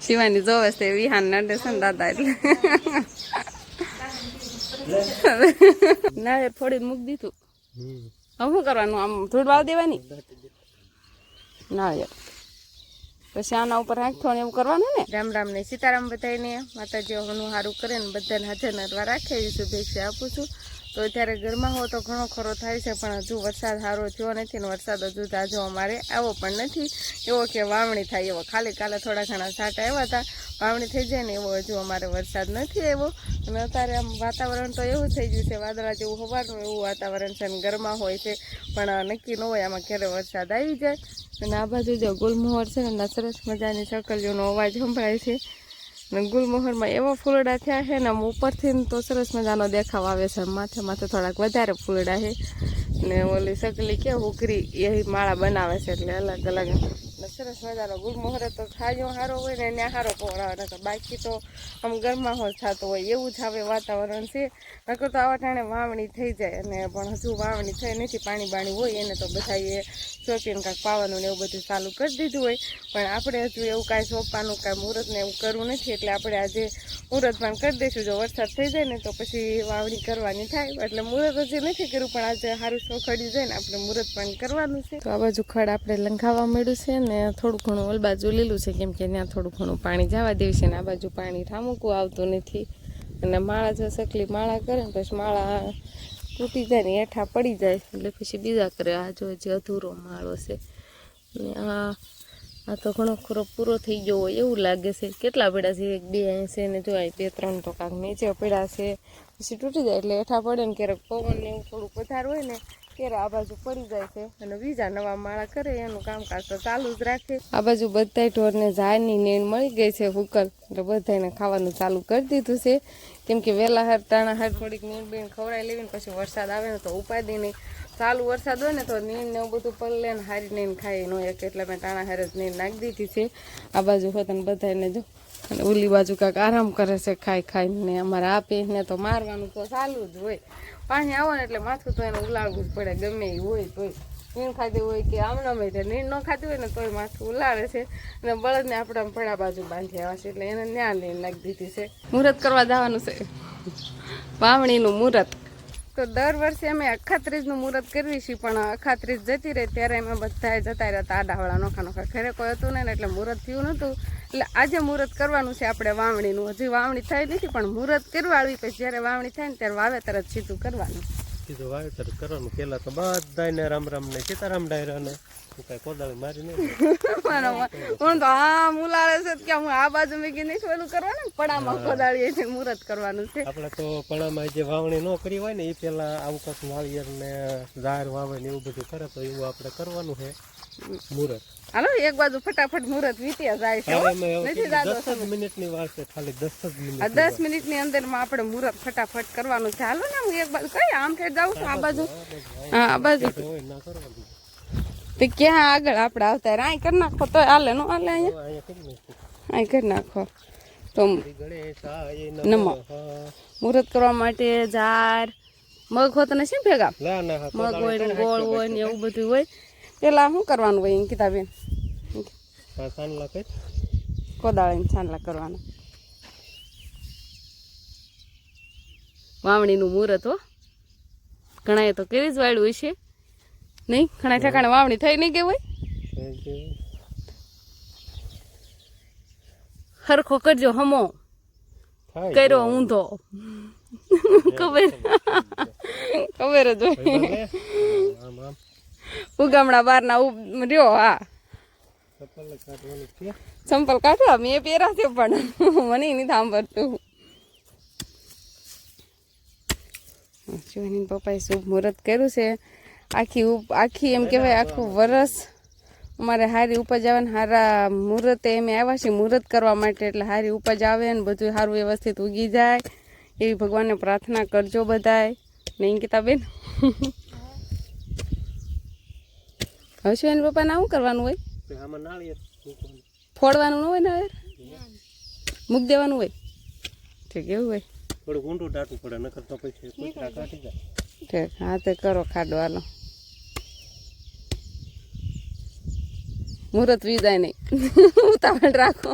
શિવાની જોવે છે વિહાન નડે છે દાદા એટલે ના થોડી મૂકી દીધું હવે શું કરવાનું આમ ધૂળ વાવ દેવાની ના યાર પછી આના ઉપર રાખતો ને એવું કરવાનું ને રામ રામ ને સીતારામ બધાને માતાજી હનું સારું કરે ને બધાને હાજર નરવા રાખે શુભેચ્છા આપું છું તો અત્યારે ઘરમાં હો તો ઘણો ખરો થાય છે, પણ હજુ વરસાદ સારો થયો નથી ને વરસાદ હજુ તાજો અમારે આવો પણ નથી. એવો કે વાવણી થાય એવો. ખાલી કાલે થોડા ઘણા છાંટા આવ્યા હતા, વાવણી થઈ જાય ને એવો હજુ અમારે વરસાદ નથી આવ્યો. અને અત્યારે આમ વાતાવરણ તો એવું થઈ ગયું છે, વાદળા જેવું હોવાનું એવું વાતાવરણ છે અને ગરમા હોય છે, પણ નક્કી ન હોય આમાં ક્યારે વરસાદ આવી જાય. અને આ બાજુ જો ગુલમોહર છે ને, સરસ મજાની સકલીઓનો અવાજ સંભળાય છે. અને ગુલમોહરમાં એવા ફૂલડા થયા છે ને આમ ઉપરથી તો સરસ મજાનો દેખાવ આવે છે. માથે માથે થોડાક વધારે ફૂલડા છે. ને ઓલી સકલી કે ઉકરી એ માળા બનાવે છે એટલે અલગ અલગ. સરસ મજાનો ગુલમોહર તો ખાજો સારો હોય ને ત્યાં સારો પહોળાવે તો બાકી તો આમ ગરમાહોશ થતો હોય, એવું જ હવે વાતાવરણ છે. નકર તો આવા ટાણે વાવણી થઈ જાય અને પણ હજુ વાવણી થઈ નથી, પાણી બાણી હોય એને તો બધાએ ચોપીને કાંઈક પાવાનું ને એવું બધું ચાલુ કરી દીધું હોય. પણ આપણે હજુ એવું કાંઈ સોંપવાનું, કાંઈ મુહૂર્ત ને એવું કરવું નથી, એટલે આપણે આજે મુહૂર્ત પણ કરી દઈશું. જો વરસાદ થઈ જાય ને તો પછી વાવણી કરવાની થાય, એટલે મુહૂર્ત હજી નથી કર્યું, પણ આજે સારું જાય ને આપણે મુહૂર્ત પણ કરવાનું છે. તો આ બાજુ ખડ આપણે લંઘાવા મળ્યું છે ને થોડું ઘણું ઓલ બાજુ લીલું છે કેમ કે ત્યાં થોડું ઘણું પાણી જવા દેવું છે ને આ બાજુ પાણી ઠામુકું આવતું નથી. અને માળા જો સકલી માળા કરે ને પછી માળા તૂટી જાય ને હેઠા પડી જાય. એટલે પછી બીજા કરે આ જો હજી અધૂરો માળો છે ને આ આ તો ઘણો ખરો પૂરો થઈ ગયો હોય એવું લાગે છે. કેટલા પડ્યા છે? એક, બે છે ને જો બે, ત્રણ તો કાંક નીચે પડ્યા છે. પછી તૂટી જાય એટલે હેઠા પડે ને ક્યારેક પવન ને એવું થોડુંક પથાર હોય ને ત્યારે આ બાજુ પડી જાય છે. અને બીજા નવા માળા કરે, એનું કામકાજ તો ચાલુ જ રાખે. આ બાજુ બધાય ઢોરને ઝાડની નેણ મળી ગઈ છે હુકલ એટલે બધાને ખાવાનું ચાલુ કરી દીધું છે. કેમ કે વહેલા હાર ટાણા હાર થોડીક નીણ બીણ ખવડાવી લેવી પછી વરસાદ આવે ને તો ઉપાદી નહીં. ચાલુ વરસાદ હોય ને તો નીણ ને બધું પલ્લે ને હારી નીણ ખાઈ ન એક એટલે મેં ટાણા હાર જ નીણ નાખી દીધી છે. આ બાજુ હોત ને બધાને જો અને ઓલી બાજુ કાંઈક આરામ કરે છે ખાઈ ખાઈને અમારે આ પીને તો મારવાનું તો ચાલુ જ હોય. પાણી આવો ને એટલે માથું તો એને ઉલાળવું જ પડે ગમે એ હોય તોય. નીણ ખાધી હોય કે આમના હોય નીણ ન ખાધી હોય ને તોય માથું ઉલાળે છે. અને બળદને આપણે પડા બાજુ બાંધી આવ્યા છે એટલે એને ન્યા લઈને નાખી દીધી છે. મુહૂર્ત કરવા જવાનું છે. વાવણીનું મુહૂર્ત. તો દર વર્ષે અમે અખાત્રીજનું મુહૂર્ત કરવી છીએ પણ અખાત્રીજ જતી રહી ત્યારે અમે બધા જતા રહેતા આડાવાળા નોખા નોખા. ઘરે કોઈ હતું નહીં ને એટલે મુહૂર્ત થયું નહોતું. એટલે આજે મુહૂર્ત કરવાનું છે આપણે વાવણીનું. હજી વાવણી થઈ નથી પણ મુહૂર્ત કરવાળવી પછી જ્યારે વાવણી થાય ને ત્યારે વાવેતર જ સીધું કરવાનું. સીધું વાવેતર કરવાનું. પહેલાં તો બધાને રામ રામ ને સીતારામ ડાયરાને હું કાંઈ કોદાળી મારી નહીં હું તો આ મુલાળે છે કે હું આ બાજુ મેગી નહીં ઓલું કરવાનું પડામાં કોદાળી છે મુહૂર્ત કરવાનું છે. આપણે તો પડામાં જે વાવણી ન કરી હોય ને એ પેલા આવું કાંક નાળિયેર ને ઝાર વાવે ને એવું બધું કરે તો એવું આપણે કરવાનું છે. મુહૂર્ત હાલો એક બાજુ ફટાફટ મુહૂર્ત વીત્યા જાય છે નથી જાતો દસ મિનિટની વાર છે ખાલી દસ જ મિનિટ આ દસ મિનિટની અંદરમાં આપણે મુહૂર્ત ફટાફટ કરવાનું છે. હાલો ને હું એક બાજુ કઈ આમ થઈ જાઉં છું આ બાજુ? હા આ બાજુ. તો ક્યાં આગળ આપણે આવતા? રહ્યા અહીં કરી નાખો તો હાલે નો હાલે અહીંયા? આય કરી અહીં કરી નાખો. તો નમો. મુહૂર્ત કરવા માટે જાર મગ હોત ને શું ભેગા? મગ હોય ગોળ હોય ને એવું બધું હોય. પેલા શું કરવાનું હોય અંકિતાબેન કોદાળીને છાંડલા કરવાના. વાવણીનું મુહૂર્ત હો. ઘણાએ તો કેવી જ વાળ્યું હોય છે નહીં? ઘણા ઠેકાણે વાવણી થઈ નહીં ગઈ હોય? હરખો કરજો હમો. કર્યો ઊંધો. ખબર. ખબર જ હોય. ઉગામણા બારના રહ્યો હા. સંપલ કાઢો મેં પહેરા છે પણ મને નહીં સાંભળતું. જોઈને પપ્પાએ શુભ મુહૂર્ત કર્યું છે. આખી આખી એમ કહેવાય આખું વરસ અમારે હારી ઉપજ આવે ને હારા મુહૂર્તે એમ આવ્યા છે મુહૂર્ત કરવા માટે એટલે હારી ઉપજ આવે ને બધું સારું વ્યવસ્થિત ઉગી જાય. એવી ભગવાનને પ્રાર્થના કરજો બધાય. ને અંકિતાબેન? હવે શું એને પપ્પાને શું કરવાનું હોય. ફોડવાનું ન હોય ને હવે? મૂક દેવાનું હોય? ઠીક એવું હોય. થોડું ઊંડું દાટવું પડે નકર તો પછી કાઢી જાય. ઠીક હા તે કરો ખાડવાનો મુહૂર્ત વી નહીં. ઉતાવળ રાખો.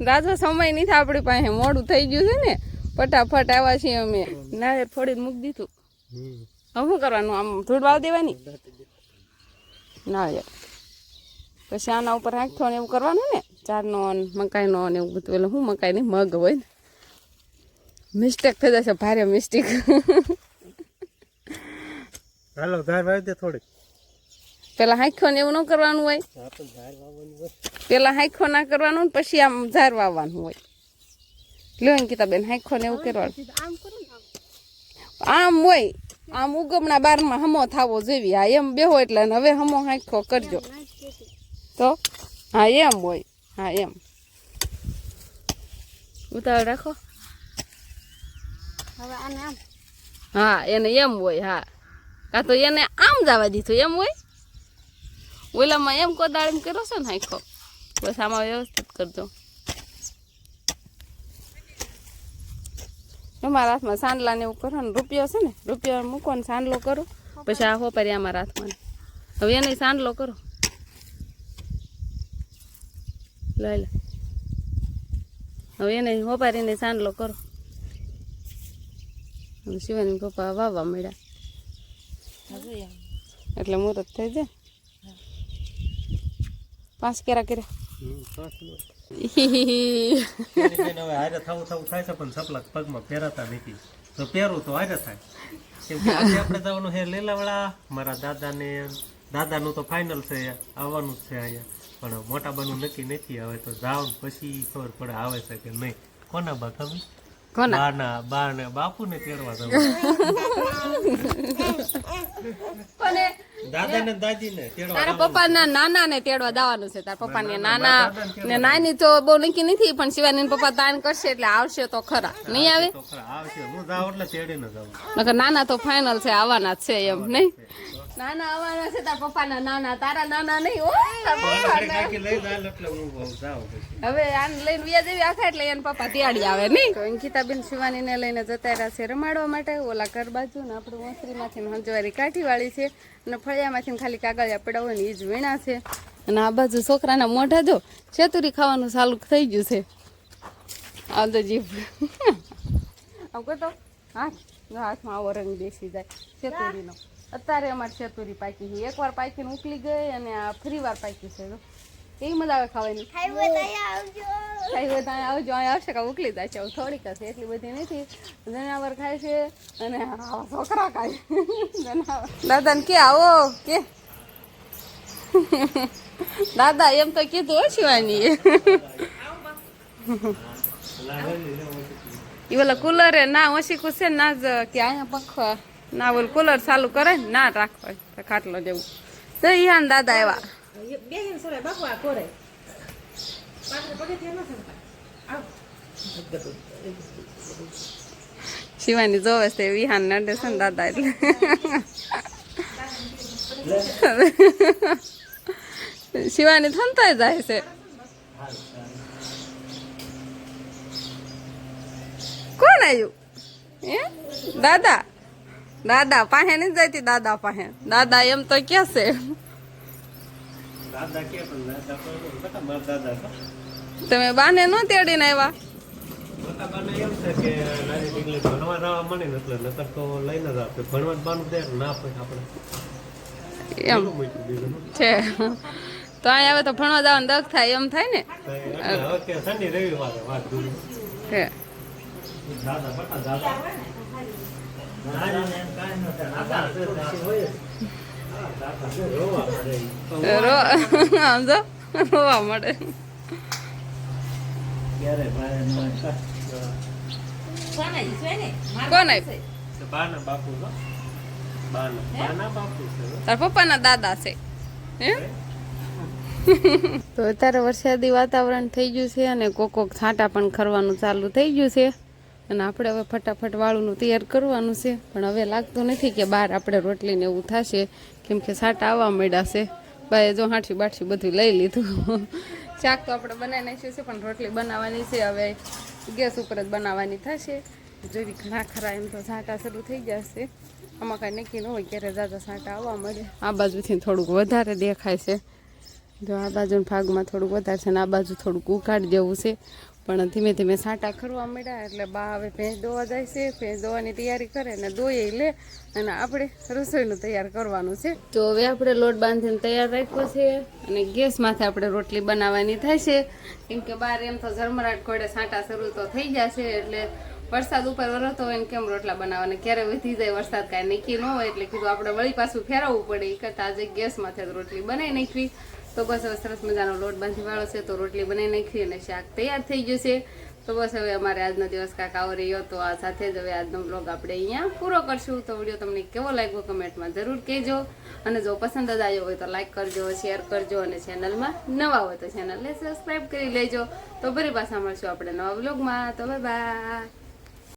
રાજો સમય નથી આપણી પાસે. મોડું થઈ ગયું છે ને. ફટાફટ આવ્યા છીએ અમે. નાળિયેર ફોડીને મૂકી દીધું. હમ. હવે શું કરવાનું? આમ ધૂળ વાવ દેવાની. નાળિયેર પછી આના ઉપર હાંકથો ને એવું કરવાનું ને ચારનો ને મકાઈનો ને એવું બધું. એટલે શું મકાઈ નહીં મગ હોય ને. મિસ્ટેક થઈ જશે ભારે મિસ્ટેક હાલો ધાર વાવી દે થોડીક. પેલા હાંખો ને એવું ન કરવાનું હોય. પેલા હાંખો ના કરવાનું ને પછી આમ ઝાર વાવવાનું હોય. લ્યો અંકિતા બેન હાંખો ને એવું કરવાનું. આમ હોય. આમ ઉગમના બારમાં હમો થાવો જોઈએ હા એમ બેહો એટલે હવે હમો હાંખો કરજો. તો હા એમ હોય. હા એમ. ઉતાવળ રાખો. હવે આને આમ. હા એને એમ હોય હા. કાં તો એને આમ જવા દીધું એમ હોય? ઓલામાં એમ કોદાળીમ કર્યો છે ને હાંખો બસ આમાં વ્યવસ્થિત કરજો. અમારા હાથમાં સાંડલા ને એવું કરો ને રૂપિયો છે ને રૂપિયો મૂકો ને સાંડલો કરો. પછી આ હોપારી અમારા હાથમાં હવે એને સાંડલો કરો. લઈ લે. હવે એને હોપારીને સાંડલો કરો. હવે શિવાની પપ્પા વાવવા મળ્યા. એટલે મુહૂર્ત થઈ જાય. પાંચ કેરા કર્યા. નો. હવે હારે થવું થવું થાય છે પણ સપલા પગમાં પહેરાતા નથી. તો પહેરું તો હારે થાય. કેમ કે આજે આપણે જવાનું છે લીલાવડા. મારા દાદાને દાદાનું તો ફાઇનલ છે આવવાનું જ છે અહીંયા. પણ મોટા બાનું નક્કી નથી હવે તો જાવ ને પછી ખબર પડે આવે છે કે નહીં. કોના બા ખબર કોના? બાના બા ને બાપુ ને તેડવા જવું. કોને? દાદા ને દાદી ને તારા પપ્પા ના નાના ને તેડવા દાવાનું છે તારા પપ્પા ને નાના ને નાની તો બહુ નક્કી નથી પણ શિવાની પપ્પા દાન કરશે એટલે આવશે તો ખરા. નહીં આવે? આવશે. હું જાઉં એટલે તેડીને જાઉં. નાના તો ફાઇનલ છે આવવાના જ છે એમ નહીં? નાના આવવાના છે તારા પપ્પા ના નાના તારા નાના નહીં હો હું હવે આને લઈને વ્યા જેવી આખા એટલે એને પપ્પા તેડી આવે નહીં? તો અંકિતાબેન શિવાનીને લઈને જતા રહ્યા છે રમાડવા માટે. ઓલા ઘર બાજુ ને આપણે ઓસરીમાંથી હંજવારી કાઠીવાળી છે. અને ફળિયામાંથી ખાલી કાગળિયા પડ્યા હોય ને એ જ વીણા છે. અને આ બાજુ છોકરાના મોઢા જો છેતુરી ખાવાનું ચાલુ થઈ ગયું છે. આ તો જીભ. આમ કહો હાથ હાથમાં આવો રંગ બેસી જાય છેતુરીનો અત્યારે અમારે ચતુરી પાકી છે. એકવાર પાકીને ઉકલી ગઈ અને આ ફરી વાર પાકી છે. એ કેવી મજા આવે ખાવાની. ખાઈ હોય તો આવજો. અહીંયા આવશે કે ઉકલી જાય છે. થોડીક હશે. એટલી બધી નથી. જનાવર ખાય છે અને છોકરા ખાય જનાવર. દાદાને કે આવો. કે. દાદા એમ તો કીધું હો શિવાની એ ઓલા કુલરે ના ઓછી ખુશે ના જ કે અહીંયા પંખો ના બોલ કુલર ચાલુ કરે ને રાખો ખાટલો જેવું. તો ઈયા દાદા એવા. શિવાની જોવે છે વિહાન નડે છે ને દાદા એટલે. શિવાની થનતાય જાય છે. કોણ આવ્યું હે? દાદા? દાદા પાસે નહીં જતી દાદા પાસે. દાદા એમ તો કે છે. તમે બાને નો તેડીને આવ્યા? એમ છે તો લઈને જ આપે. ભણવા જ બાનું દે ના પડે આપણે. એમ. પેલું મૂક્યું બીજું હું. છે. તો ભણવા જવાનું દખ થાય એમ થાય ને. દાદા. બટા દાદા દાદા છે પછી હોય જ. હા, દાદા છે, રોવા મળે ક્યારે ભાઈ ન હોય. કોણ આપ્યું તો બાના બાપુ તો બાના. બાના બાપુ છે હો. તાર પપ્પાના દાદા છે. તો અત્યારે વરસાદી વાતાવરણ થઈ ગયું છે અને કોક કોક છાંટા પણ ખરવાનું ચાલુ થઈ ગયું છે. અને આપણે હવે ફટાફટ વાળુંનું તૈયાર કરવાનું છે. પણ હવે લાગતું નથી કે બહાર આપણે રોટલીને એવું થશે. કેમ કે છાંટા આવવા માંડ્યા છે. બાએ જો હાઠી બાઠી બધું લઈ લીધું. શાક તો આપણે બનાવી નાખ્યું છે, પણ રોટલી બનાવવાની છે. હવે ગેસ ઉપર જ બનાવવાની થશે. જોઈ ઘણા ખરા એમ તો છાંટા શરૂ થઈ જશે આમાં કાંઈ નક્કી ન હોય ક્યારે દાદા સાટા આવવા મળે. આ બાજુથી થોડુંક વધારે દેખાય છે. જો આ બાજુના ભાગમાં થોડુંક વધારે છે ને આ બાજુ થોડુંક ઉઘાડ જેવું છે. પણ ધીમે ધીમે સાંટા ખરવા મળ્યા એટલે બા હવે ભેંસ દોવા જાય છે, ભેંસ દોવાની તૈયારી કરે અને દોઈ લે અને આપણે રસોઈનું તૈયાર કરવાનું છે. તો હવે આપણે લોટ બાંધીને તૈયાર રાખ્યો છે અને ગેસ માથે આપણે રોટલી બનાવવાની થાય છે. કેમ કે બહાર એમ તો ઝરમરાટ ખોડે સાંટા શરૂ તો થઈ ગયા છે એટલે વરસાદ ઉપર વરતો હોય ને કેમ રોટલા બનાવવાના ક્યારે વધી જાય વરસાદ કાંઈ નક્કી ન હોય એટલે કીધું આપણે વળી પાછું ફેરવવું પડે. એ કરતાં આજે ગેસ માથે રોટલી બનાવી નાખવી. તો બસ હવે સરસ મજાનો લોટ બાંધી વાળો છે, તો રોટલી બનાવી નાખી અને શાક તૈયાર થઈ ગયું છે. તો બસ હવે અમારે આજનો દિવસ કાંક આવો રહ્યો, તો આ સાથે જ હવે આજનો બ્લોગ આપણે અહીંયા પૂરો કરશું. તો વીડિયો તમને કેવો લાગ્યો કમેન્ટમાં જરૂર કહેજો. અને જો પસંદ જ આવ્યો હોય તો લાઇક કરજો શેર કરજો અને ચેનલમાં નવા હોય તો ચેનલને સબસ્ક્રાઈબ કરી લેજો. તો ફરી પાછા મળશું આપણે નવા બ્લોગમાં તો બાય બાય